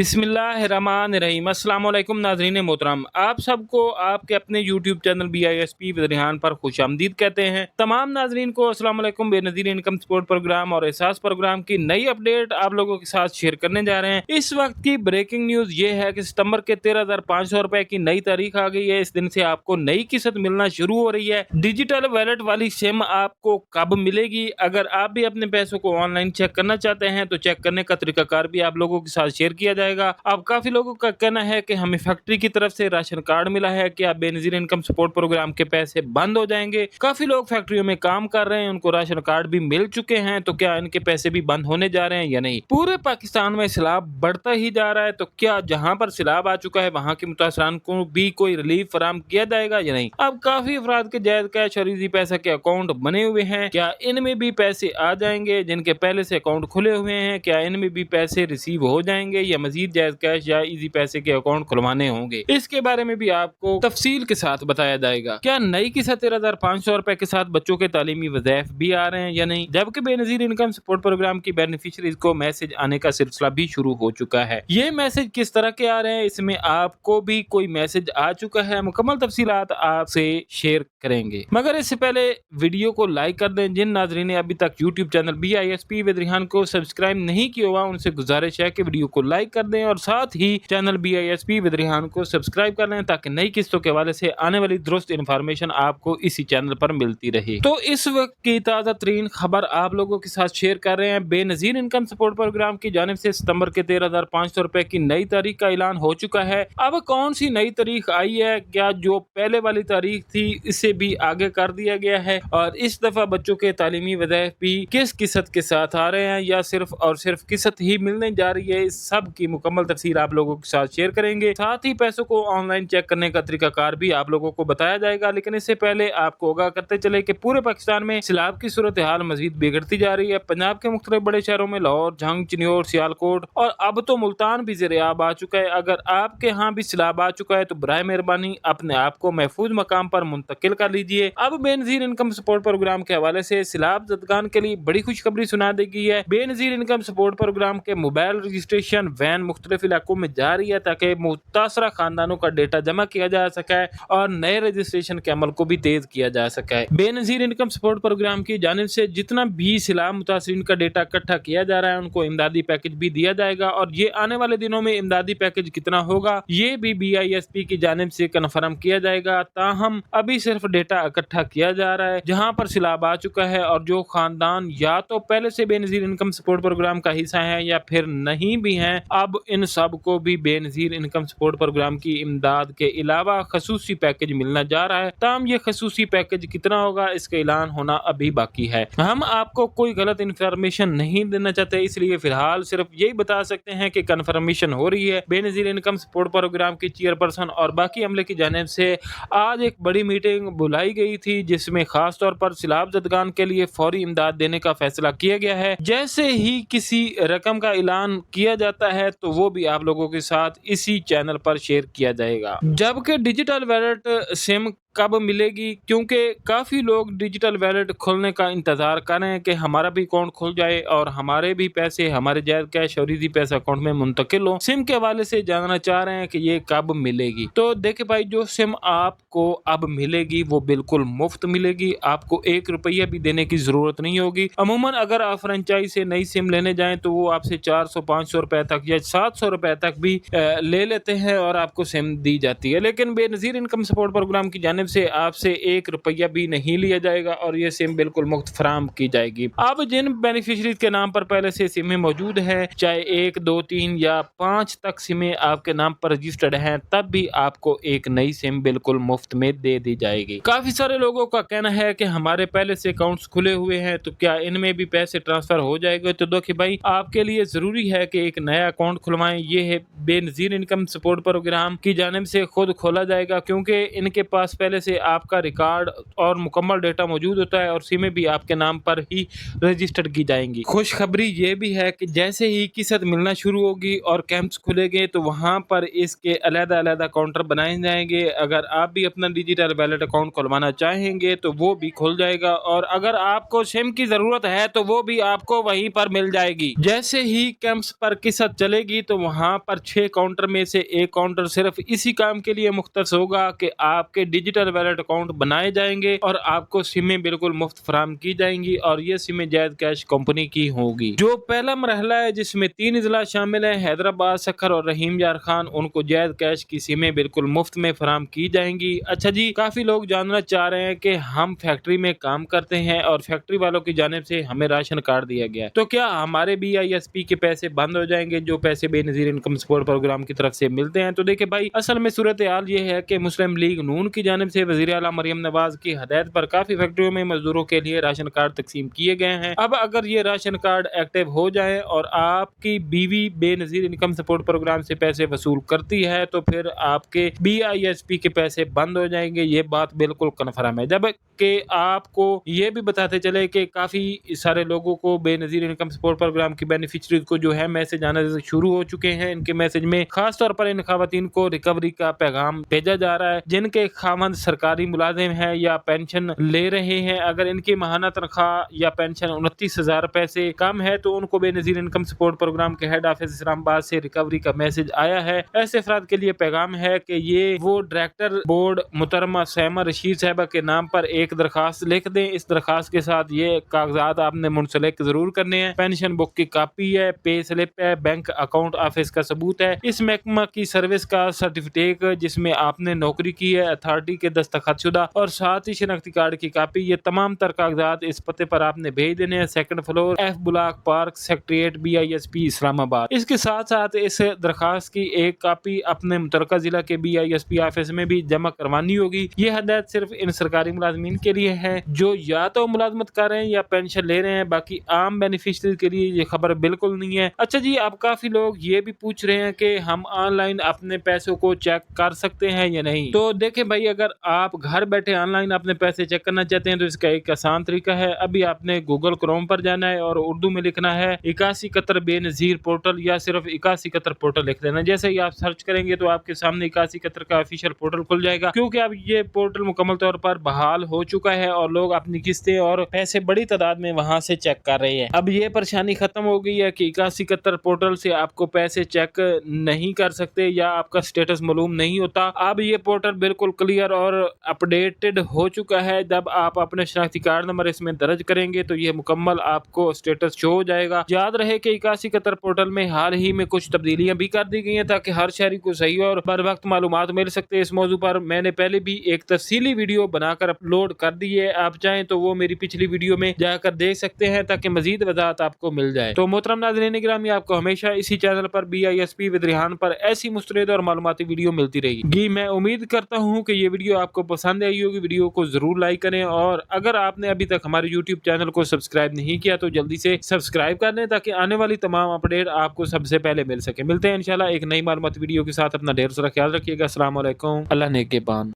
بسم اللہ الرحمن الرحیم۔ السلام علیکم ناظرین محترم۔ آپ سب کو آپ کے اپنے YouTube channel B I S P ودریحان پر خوش آمدید کہتے ہیں۔ تمام ناظرین کو السلام علیکم۔ بے نظیر انکم سپورٹ پروگرام اور احساس پروگرام کی نئی اپڈیٹ آپ لوگوں کے ساتھ شیئر کرنے جا رہے ہیں۔ اس وقت کی بریکنگ نیوز یہ ہے کہ ستمبر کے تیرہ ہزار پانچ سو روپے کی نئی تاریخ آ گئی ہے۔ اس دن سے آپ کو نئی قسط ملنا شروع ہو رہی ہے۔ ڈیجیٹل ویلٹ والی سم آپ کو کب ملے گی؟ اگر آپ بھی اپنے پیسوں کو آن لائن چیک کرنا چاہتے ہیں تو چیک کرنے کا طریقہ کار بھی آپ لوگوں کے ساتھ شیئر کیا جائے گا۔ اب کافی لوگوں کا کہنا ہے کہ ہمیں فیکٹری کی طرف سے راشن کارڈ ملا ہے کہ اب بے نظیر انکم سپورٹ پروگرام کے پیسے بند ہو جائیں گے۔ کافی لوگ فیکٹریوں میں کام کر رہے ہیں، ان کو راشن کارڈ بھی مل چکے ہیں۔ تو کیا ان کے پیسے بھی بند ہونے جا رہے ہیں یا نہیں؟ پورے پاکستان میں سیلاب بڑھتا ہی جا رہا ہے۔ تو کیا جہاں پر سیلاب آ چکا ہے، وہاں کے متاثران کو بھی کوئی ریلیف فراہم کیا جائے گا یا نہیں؟ اب کافی افراد کے جائز کیش اور ایزی پیسہ کے اکاؤنٹ بنے ہوئے ہیں۔ کیا ان میں بھی پیسے آ جائیں گے؟ جن کے پہلے سے اکاؤنٹ کھلے ہوئے ہیں، کیا ان میں بھی پیسے ریسیو ہو جائیں گے یا مزید مزید جائز کیش یا ایزی پیسے کے اکاؤنٹ کھلوانے ہوں گے۔ اس کے بارے میں بھی آپ کو تفصیل کے ساتھ بتایا جائے گا۔ کیا نئی کی تیرہ ہزار پانچ سو روپے کے ساتھ بچوں کے تعلیمی وظائف بھی آ رہے ہیں یا نہیں؟ جبکہ Benazir income support programme کی بینیفیشریز کو میسج آنے کا سلسلہ بھی شروع ہو چکا ہے۔ یہ میسج کس طرح کے آ رہے ہیں؟ اس میں آپ کو بھی کوئی میسج آ چکا ہے۔ مکمل تفصیلات آپ سے شیئر کریں گے۔ مگر اس سے پہلے ویڈیو کو لائک کر دیں۔ جن ناظرین نے ابھی تک YouTube channel B I S P ودریحان کو سبسکرائب نہیں کیا ہوا، ان سے گزارش ہے کہ ویڈیو کو لائک کر دیں اور ساتھ ہی channel B I S P ودریحان کو سبسکرائب کر لیں تاکہ نئی قسطوں کے حوالے سے آنے والی درست انفارمیشن آپ کو اسی چینل پر ملتی رہے۔ تو اس وقت کی تازہ ترین خبر آپ لوگوں کے ساتھ شیئر کر رہے ہیں۔ بے نظیر انکم سپورٹ پروگرام کی جانب سے ستمبر کے تیرہ ہزار پانچ سو روپے کی نئی تاریخ کا اعلان ہو چکا ہے۔ اب کون سی نئی تاریخ آئی ہے؟ کیا جو پہلے والی تاریخ تھی اسے بھی آگے کر دیا گیا ہے؟ اور اس دفعہ بچوں کے تعلیمی وظائف بھی کس قسط کے ساتھ آ رہے ہیں یا صرف اور صرف قسط ہی ملنے جا رہی ہے؟ اس سب کی مکمل تفصیل آپ لوگوں کے ساتھ شیئر کریں گے۔ ساتھ ہی پیسوں کو آن لائن چیک کرنے کا طریقہ کار بھی آپ لوگوں کو بتایا جائے گا، لیکن اس سے پہلے آپ کو آگاہ کرتے چلے کہ پورے پاکستان میں سیلاب کی صورتحال مزید بگڑتی جا رہی ہے۔ پنجاب کے مختلف بڑے شہروں میں لاہور جھنگ چنیور، سیالکوٹ اور اب تو ملتان بھی زیر آب آ چکا ہے۔ اگر آپ کے ہاں بھی سیلاب آ چکا ہے تو برائے مہربانی اپنے آپ کو محفوظ مقام پر منتقل کر لیجیے۔ اب بے نظیر انکم سپورٹ پروگرام کے حوالے سے سیلاب زدگان کے لیے بڑی خوشخبری سنا دی گئی ہے۔ Benazir income support programme کے موبائل رجسٹریشن وین مختلف علاقوں میں جاری ہے تاکہ متاثرہ خاندانوں کا ڈیٹا جمع کیا جا سکا ہے اور نئے رجسٹریشن کے عمل کو بھی تیز کیا جا سکا ہے Benazir income support programme کی جانب سے جتنا بھی سیلاب متاثرین کا ڈیٹا اکٹھا کیا جا رہا ہے، ان کو امدادی پیکج بھی دیا جائے گا اور یہ آنے والے دنوں میں امدادی پیکج کتنا ہوگا، یہ بھی بی آئی ایس پی کی جانب سے کنفرم کیا جائے گا۔ تاہم، ابھی صرف ڈیٹا اکٹھا کیا جا رہا ہے، جہاں پر سیلاب آ چکا ہے اور جو خاندان یا تو پہلے سے بے نظیر انکم سپورٹ پروگرام کا حصہ ہے یا پھر نہیں بھی ہیں، اب اب ان سب کو بھی بے نظیر انکم سپورٹ پروگرام کی امداد کے علاوہ خصوصی پیکج ملنا جا رہا ہے۔ تاہم، یہ خصوصی پیکج کتنا ہوگا، اس کا اعلان ہونا ابھی باقی ہے۔ ہم آپ کو کوئی غلط انفارمیشن نہیں دینا چاہتے، اس لیے فی الحال صرف یہی بتا سکتے ہیں کہ کنفرمیشن ہو رہی ہے۔ Benazir income support programme کی چیئر پرسن اور باقی عملے کی جانب سے آج ایک بڑی میٹنگ بلائی گئی تھی، جس میں خاص طور پر سیلاب زدگان کے لیے فوری امداد دینے کا فیصلہ کیا گیا ہے۔ جیسے ہی کسی رقم کا اعلان کیا جاتا ہے تو وہ بھی آپ لوگوں کے ساتھ اسی چینل پر شیئر کیا جائے گا۔ جبکہ ڈیجیٹل ویلٹ سم کب ملے گی؟ کیونکہ کافی لوگ ڈیجیٹل ویلٹ کھولنے کا انتظار کر رہے ہیں کہ ہمارا بھی اکاؤنٹ کھل جائے اور ہمارے بھی پیسے، ہمارے جائز کیش اور ایزی پیسہ اکاؤنٹ میں منتقل ہو سم کے حوالے سے جاننا چاہ رہے ہیں کہ یہ کب ملے گی۔ تو دیکھیں بھائی، جو سم آپ کو اب ملے گی وہ بالکل مفت ملے گی۔ آپ کو ایک روپیہ بھی دینے کی ضرورت نہیں ہوگی۔ عموماً اگر آپ فرنچائز سے نئی سم لینے جائیں تو وہ آپ سے چار سو، پانچ سو روپے تک یا سات سو روپے تک بھی لے لیتے ہیں اور آپ کو سم دی جاتی ہے۔ لیکن بے نظیر انکم سپورٹ پروگرام کی جانے جانب سے آپ سے ایک روپیہ بھی نہیں لیا جائے گا اور یہ سم بالکل مفت فراہم کی جائے گی۔ اب جن بینیفیشریز کے نام پر پہلے سے سمیں موجود ہیں، چاہے ایک، دو، تین یا پانچ تک سمیں آپ کے نام پر رجسٹرڈ ہیں، تب بھی آپ کو ایک نئی سم بالکل مفت میں دے دی جائے گی۔ کافی سارے لوگوں کا کہنا ہے کہ ہمارے پہلے سے اکاؤنٹس کھلے ہوئے ہیں، تو کیا ان میں بھی پیسے ٹرانسفر ہو جائے گا؟ تو دیکھیں بھائی، آپ کے لیے ضروری ہے کہ ایک نیا اکاؤنٹ کھلوائیں۔ یہ ہے Benazir income support programme کی جانب سے خود کھولا جائے گا، کیونکہ ان کے پاس پہلے پہلے سے آپ کا ریکارڈ اور مکمل ڈیٹا موجود ہوتا ہے اور سمیں بھی آپ کے نام پر ہی رجسٹر کی جائیں گی۔ خوشخبری یہ بھی ہے کہ جیسے ہی قسط ملنا شروع ہوگی اور کیمپس کھلے گئے تو وہاں پر اس کے علیحدہ علیحدہ کاؤنٹر بنائے جائیں گے۔ اگر آپ بھی اپنا ڈیجیٹل بیلٹ اکاؤنٹ کھلوانا چاہیں گے تو وہ بھی کھل جائے گا اور اگر آپ کو سم کی ضرورت ہے تو وہ بھی آپ کو وہیں پر مل جائے گی۔ جیسے ہی کیمپس پر قسط چلے گی تو وہاں پر چھ کاؤنٹر میں سے ایک کاؤنٹر صرف اسی کام کے لیے مختص ہوگا کہ آپ کے ڈیجیٹل بیلٹ اکاؤنٹ بنائے جائیں گے اور آپ کو سمیں بالکل مفت فراہم کی جائیں گی اور یہ سمیں جائز کیش کمپنی کی ہوگی۔ جو پہلا مرحلہ ہے جس میں تین اضلاع شامل ہیں، حیدرآباد، سکھر اور رحیم یار خان، ان کو جائز کیش کی سمیں بالکل مفت میں فراہم کی جائیں گی۔ اچھا جی کافی لوگ جاننا چاہ رہے ہیں کہ ہم فیکٹری میں کام کرتے ہیں اور فیکٹری والوں کی جانب سے ہمیں راشن کارڈ دیا گیا تو کیا ہمارے بی آئی ایس پی کے پیسے بند ہو جائیں گے؟ جو پیسے بے نظیر انکم سپورٹ پروگرام کی طرف سے ملتے ہیں۔ تو دیکھیں بھائی، اصل میں صورتحال یہ ہے کہ مسلم لیگ نون کی جانب سے وزیر اعلیٰ مریم نواز کی ہدایت پر کافی فیکٹریوں میں مزدوروں کے لیے راشن کارڈ تقسیم کیے گئے ہیں۔ اب اگر یہ راشن کارڈ ایکٹیو ہو جائے اور آپ کی بیوی بے نظیر انکم سپورٹ پروگرام سے پیسے وصول کرتی ہے تو پھر آپ کے بی آئی ایس پی کے پیسے بند ہو جائیں گے۔ یہ بات بالکل کنفرم ہے۔ جبکہ آپ کو یہ بھی بتاتے چلے کہ کافی سارے لوگوں کو Benazir income support programme کی بینیفیشریز کو جو ہے میسج آنا شروع ہو چکے ہیں۔ ان کے میسج میں خاص طور پر ان خواتین کو ریکوری کا پیغام بھیجا جا رہا ہے۔ جن کے خامند سرکاری ملازم ہیں یا پینشن لے رہے ہیں، اگر ان کی ماہانہ تنخواہ یا پینشن انتیس ہزار روپے سے کم ہے تو ان کو Benazir income support programme کے ہیڈ آفس اسلام آباد سے ریکوری کا میسج آیا ہے۔ ایسے افراد کے لیے پیغام ہے کہ یہ وہ ڈائریکٹر بورڈ محترمہ سیما رشید صاحبہ کے نام پر ایک درخواست لکھ دیں۔ اس درخواست کے ساتھ یہ کاغذات آپ نے منسلک ضرور کرنے ہیں۔ پینشن بک کی کاپی ہے، پے سلپ ہے، بینک اکاؤنٹ آفس کا ثبوت ہے۔ اس محکمہ کی سروس کا سرٹیفکیٹ جس میں آپ نے نوکری کی ہے، اتھارٹی کے دستخط شدہ اور ساتھ ہی شناختی کارڈ کی کاپی یہ تمام تر کاغذات اس پتے پر آپ نے بھیج دینے ہیں۔ Second floor F block park secretariat B I S P Islamabad اس کے ساتھ ساتھ اس درخواست کی ایک کاپی اپنے مترکہ ضلع کے B I S P office میں بھی جمع کروانی ہوگی۔ یہ ہدایت صرف ان سرکاری ملازمین کے لیے ہے جو یا تو ملازمت کر رہے ہیں یا پینشن لے رہے ہیں، باقی عام بینیفیشری کے لیے یہ خبر بالکل نہیں ہے۔ اچھا جی اب کافی لوگ یہ بھی پوچھ رہے ہیں کہ ہم آن لائن اپنے پیسوں کو چیک کر سکتے ہیں یا نہیں۔ تو دیکھیں بھائی، اگر آپ گھر بیٹھے آن لائن اپنے پیسے چیک کرنا چاہتے ہیں تو اس کا ایک آسان طریقہ ہے۔ ابھی آپ نے گوگل کروم پر جانا ہے اور اردو میں لکھنا ہے، اکاسی قطر بے نظیر پورٹل یا صرف اکاسی قطر پورٹل لکھ دینا جیسے ہی آپ سرچ کریں گے تو آپ کے سامنے اکاسی قطر کا آفیشیل پورٹل کھل جائے گا۔ کیونکہ اب یہ پورٹل مکمل طور پر بحال ہو چکا ہے اور لوگ اپنی قسطیں اور پیسے بڑی تعداد میں وہاں سے چیک کر رہے ہیں۔ اب یہ پریشانی ختم ہو گئی ہے کہ اکاسی قطر پورٹل سے آپ کو پیسے چیک نہیں کر سکتے یا آپ کا سٹیٹس معلوم نہیں ہوتا۔ اب یہ پورٹل بالکل کلیئر اور اپڈیٹڈ ہو چکا ہے۔ جب آپ اپنے شناختی کارڈ نمبر اس میں درج کریں گے تو یہ مکمل آپ کو سٹیٹس شو ہو جائے گا۔ یاد رہے کہ اکاسی قطر پورٹل میں حال ہی میں کچھ تبدیلیاں بھی کر دی گئی ہیں تاکہ ہر شہری کو صحیح اور بر وقت معلومات مل سکتے اس موضوع پر میں نے پہلے بھی ایک تفصیلی ویڈیو بنا کر اپلوڈ کر دی ہے۔ آپ چاہیں تو وہ میری پچھلی ویڈیو میں جا کر دیکھ سکتے ہیں تاکہ مزید وضاحت آپ کو مل جائے۔ تو محترم ناظرین گرامی، آپ کو ہمیشہ اسی چینل پر بی آئی ایس پی ودریحان پر ایسی مسترد اور معلوماتی ویڈیو ملتی رہے گی، میں امید کرتا ہوں کہ یہ ویڈیو آپ کو پسند آئی ہوگی ویڈیو کو ضرور لائک کریں اور اگر آپ نے ابھی تک ہمارے یوٹیوب چینل کو سبسکرائب نہیں کیا تو جلدی سے سبسکرائب کر لیں تاکہ آنے والی تمام اپڈیٹ آپ کو سب سے پہلے مل سکے۔ ملتے ہیں انشاءاللہ ایک نئی معلومات ویڈیو کے ساتھ، اپنا ڈھیر سارا خیال رکھیے گا۔ السلام علیکم۔ اللہ نے کے بان۔